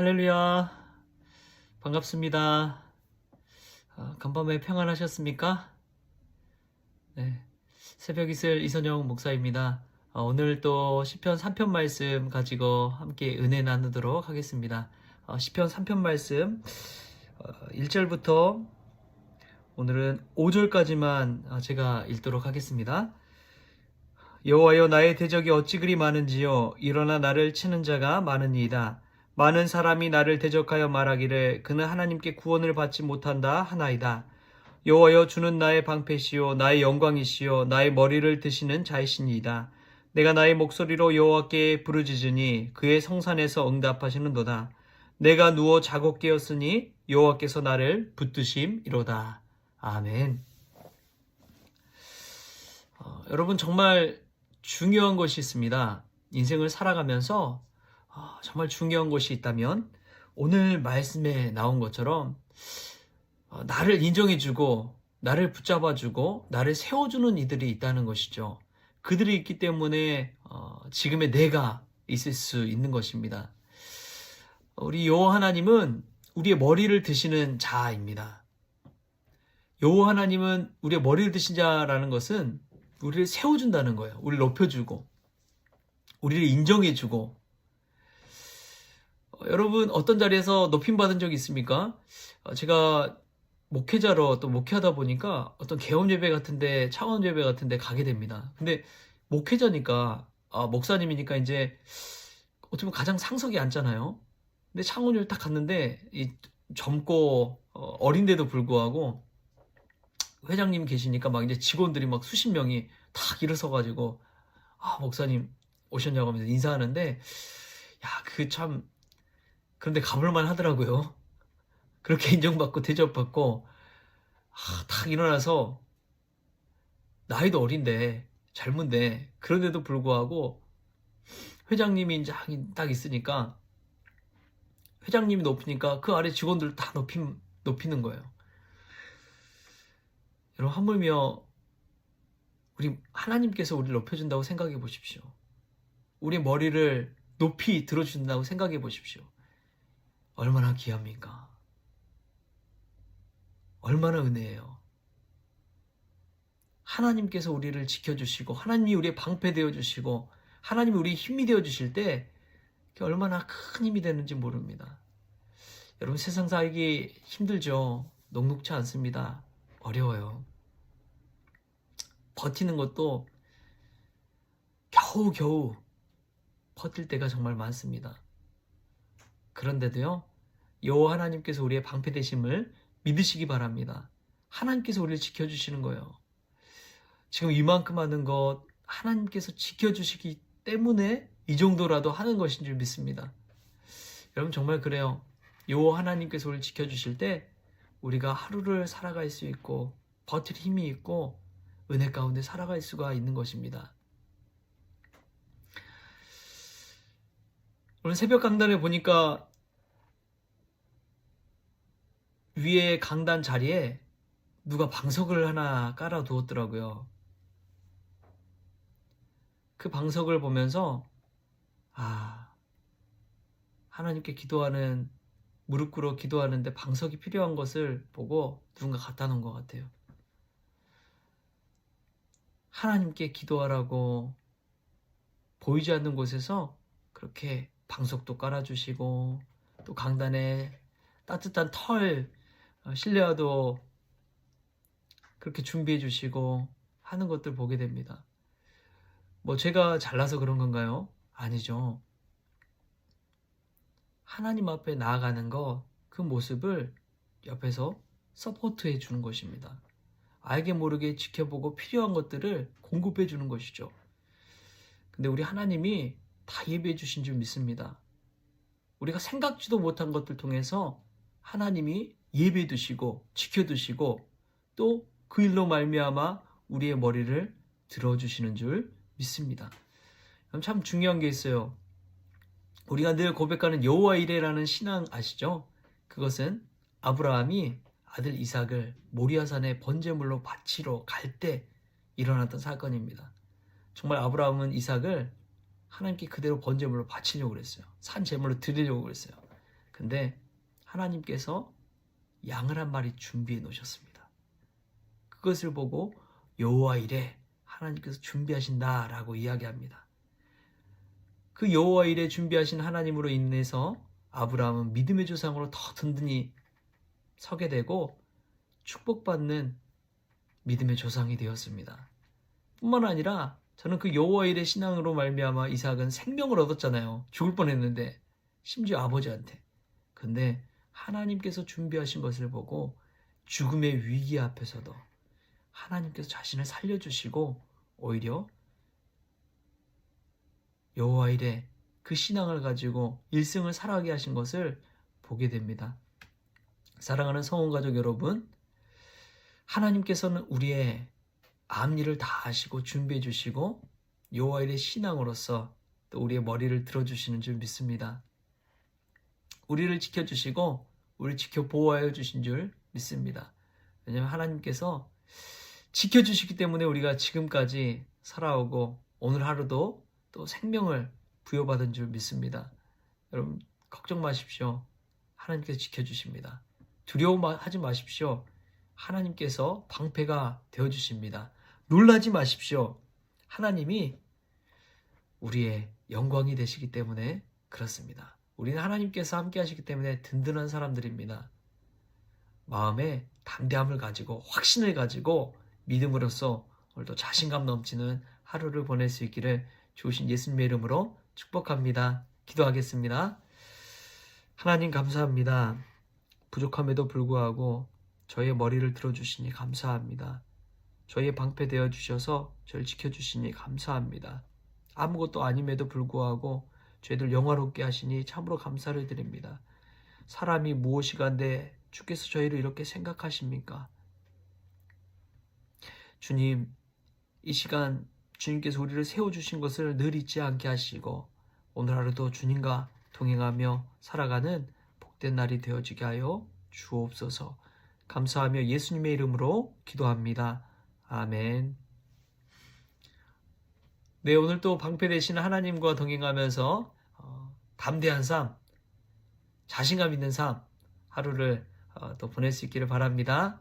할렐루야. 반갑습니다. 아, 간밤에 평안하셨습니까? 네. 새벽 이슬 이선영 목사입니다. 아, 오늘 또 시편 3편 말씀 가지고 함께 은혜 나누도록 하겠습니다. 아, 시편 3편 말씀 어, 1절부터 오늘은 5절까지만 아, 제가 읽도록 하겠습니다. 여호와여 나의 대적이 어찌 그리 많은지요 일어나 나를 치는 자가 많으니이다. 많은 사람이 나를 대적하여 말하기를 그는 하나님께 구원을 받지 못한다 하나이다. 여호와여 주는 나의 방패시요 나의 영광이시요 나의 머리를 드시는 자이시니이다. 내가 나의 목소리로 여호와께 부르짖으니 그의 성산에서 응답하시는도다. 내가 누워 자고 깨었으니 여호와께서 나를 붙드심이로다. 아멘. 어, 여러분 정말 중요한 것이 있습니다. 인생을 살아가면서 어, 정말 중요한 것이 있다면 오늘 말씀에 나온 것처럼 어, 나를 인정해주고 나를 붙잡아주고 나를 세워주는 이들이 있다는 것이죠. 그들이 있기 때문에 어, 지금의 내가 있을 수 있는 것입니다. 우리 여호와 하나님은 우리의 머리를 드시는 자입니다. 여호와 하나님은 우리의 머리를 드신 자라는 것은 우리를 세워준다는 거예요. 우리를 높여주고 우리를 인정해주고 어, 여러분 어떤 자리에서 높임 받은 적이 있습니까? 어, 제가 목회자로 또 목회하다 보니까 어떤 개업 예배 같은데 차원 예배 같은데 가게 됩니다. 근데 목회자니까 아, 목사님이니까 이제 어떻게 보면 가장 상석에 앉잖아요. 근데 창원을 딱 갔는데 이 젊고 어, 어린데도 불구하고 회장님 계시니까 막 이제 직원들이 막 수십 명이 탁 일어서 가지고 아 목사님 오셨냐고 하면서 인사하는데 야 그 참 그런데 가볼만 하더라고요. 그렇게 인정받고 대접받고 아, 탁 일어나서 나이도 어린데 젊은데 그런데도 불구하고 회장님이 이제 딱 있으니까 회장님이 높으니까 그 아래 직원들 다 높이, 높이는 거예요. 여러분 하물며 우리 하나님께서 우리를 높여준다고 생각해 보십시오. 우리 머리를 높이 들어준다고 생각해 보십시오. 얼마나 귀합니까? 얼마나 은혜예요. 하나님께서 우리를 지켜주시고 하나님이 우리의 방패 되어 주시고 하나님이 우리의 힘이 되어 주실 때 얼마나 큰 힘이 되는지 모릅니다. 여러분 세상 살기 힘들죠. 녹록치 않습니다. 어려워요. 버티는 것도 겨우겨우 버틸 때가 정말 많습니다. 그런데도요, 여호와 하나님께서 우리의 방패 되심을 믿으시기 바랍니다. 하나님께서 우리를 지켜주시는 거예요. 지금 이만큼 하는 것 하나님께서 지켜주시기 때문에 이 정도라도 하는 것인 줄 믿습니다. 여러분 정말 그래요. 여호와 하나님께서 우리를 지켜주실 때 우리가 하루를 살아갈 수 있고 버틸 힘이 있고 은혜 가운데 살아갈 수가 있는 것입니다. 오늘 새벽 강단에 보니까 위에 강단 자리에 누가 방석을 하나 깔아 두었더라고요. 그 방석을 보면서 아 하나님께 기도하는 무릎 꿇어 기도하는데 방석이 필요한 것을 보고 누군가 갖다 놓은 것 같아요. 하나님께 기도하라고 보이지 않는 곳에서 그렇게 방석도 깔아주시고 또 강단에 따뜻한 털 어, 실내화도 그렇게 준비해 주시고 하는 것들 보게 됩니다. 뭐 제가 잘나서 그런 건가요? 아니죠. 하나님 앞에 나아가는 거 그 모습을 옆에서 서포트해 주는 것입니다. 알게 모르게 지켜보고 필요한 것들을 공급해 주는 것이죠. 근데 우리 하나님이 다 예배해 주신 줄 믿습니다. 우리가 생각지도 못한 것들 통해서 하나님이 예배해 두시고 지켜 두시고 또 그 일로 말미암아 우리의 머리를 들어 주시는 줄 믿습니다. 참 중요한 게 있어요. 우리가 늘 고백하는 여호와 이레라는 신앙 아시죠? 그것은 아브라함이 아들 이삭을 모리아산에 번제물로 바치러 갈 때 일어났던 사건입니다. 정말 아브라함은 이삭을 하나님께 그대로 번제물로 바치려고 그랬어요. 산 제물로 드리려고 그랬어요. 근데 하나님께서 양을 한 마리 준비해 놓으셨습니다. 그것을 보고 여호와 이래 하나님께서 준비하신다라고 이야기합니다. 그 여호와 이래 준비하신 하나님으로 인해서 아브라함은 믿음의 조상으로 더 든든히 서게 되고 축복받는 믿음의 조상이 되었습니다. 뿐만 아니라 저는 그 여호와 일의 신앙으로 말미암아 이삭은 생명을 얻었잖아요. 죽을 뻔했는데 심지어 아버지한테. 근데 하나님께서 준비하신 것을 보고 죽음의 위기 앞에서도 하나님께서 자신을 살려주시고 오히려 여호와 일의 그 신앙을 가지고 일생을 살아가게 하신 것을 보게 됩니다. 사랑하는 성원 가족 여러분, 하나님께서는 우리의 앞일을 다 아시고 준비해 주시고 여호와의 신앙으로서 또 우리의 머리를 들어 주시는 줄 믿습니다. 우리를 지켜 주시고 우리를 지켜 보호하여 주신 줄 믿습니다. 왜냐하면 하나님께서 지켜 주시기 때문에 우리가 지금까지 살아오고 오늘 하루도 또 생명을 부여받은 줄 믿습니다. 여러분 걱정 마십시오. 하나님께서 지켜 주십니다. 두려워하지 마십시오. 하나님께서 방패가 되어 주십니다. 놀라지 마십시오. 하나님이 우리의 영광이 되시기 때문에 그렇습니다. 우리는 하나님께서 함께 하시기 때문에 든든한 사람들입니다. 마음에 담대함을 가지고 확신을 가지고 믿음으로써 오늘도 자신감 넘치는 하루를 보낼 수 있기를 주신 예수님의 이름으로 축복합니다. 기도하겠습니다. 하나님 감사합니다. 부족함에도 불구하고 저의 머리를 들어주시니 감사합니다. 저희의 방패 되어 주셔서 저를 지켜주시니 감사합니다. 아무것도 아님에도 불구하고 저희들 영화롭게 하시니 참으로 감사를 드립니다. 사람이 무엇이간데 주께서 저희를 이렇게 생각하십니까? 주님, 이 시간 주님께서 우리를 세워주신 것을 늘 잊지 않게 하시고 오늘 하루도 주님과 동행하며 살아가는 복된 날이 되어지게 하여 주옵소서. 감사하며 예수님의 이름으로 기도합니다. 아멘. 네, 오늘 또 방패 되신 하나님과 동행하면서 어, 담대한 삶, 자신감 있는 삶 하루를 어, 또 보낼 수 있기를 바랍니다.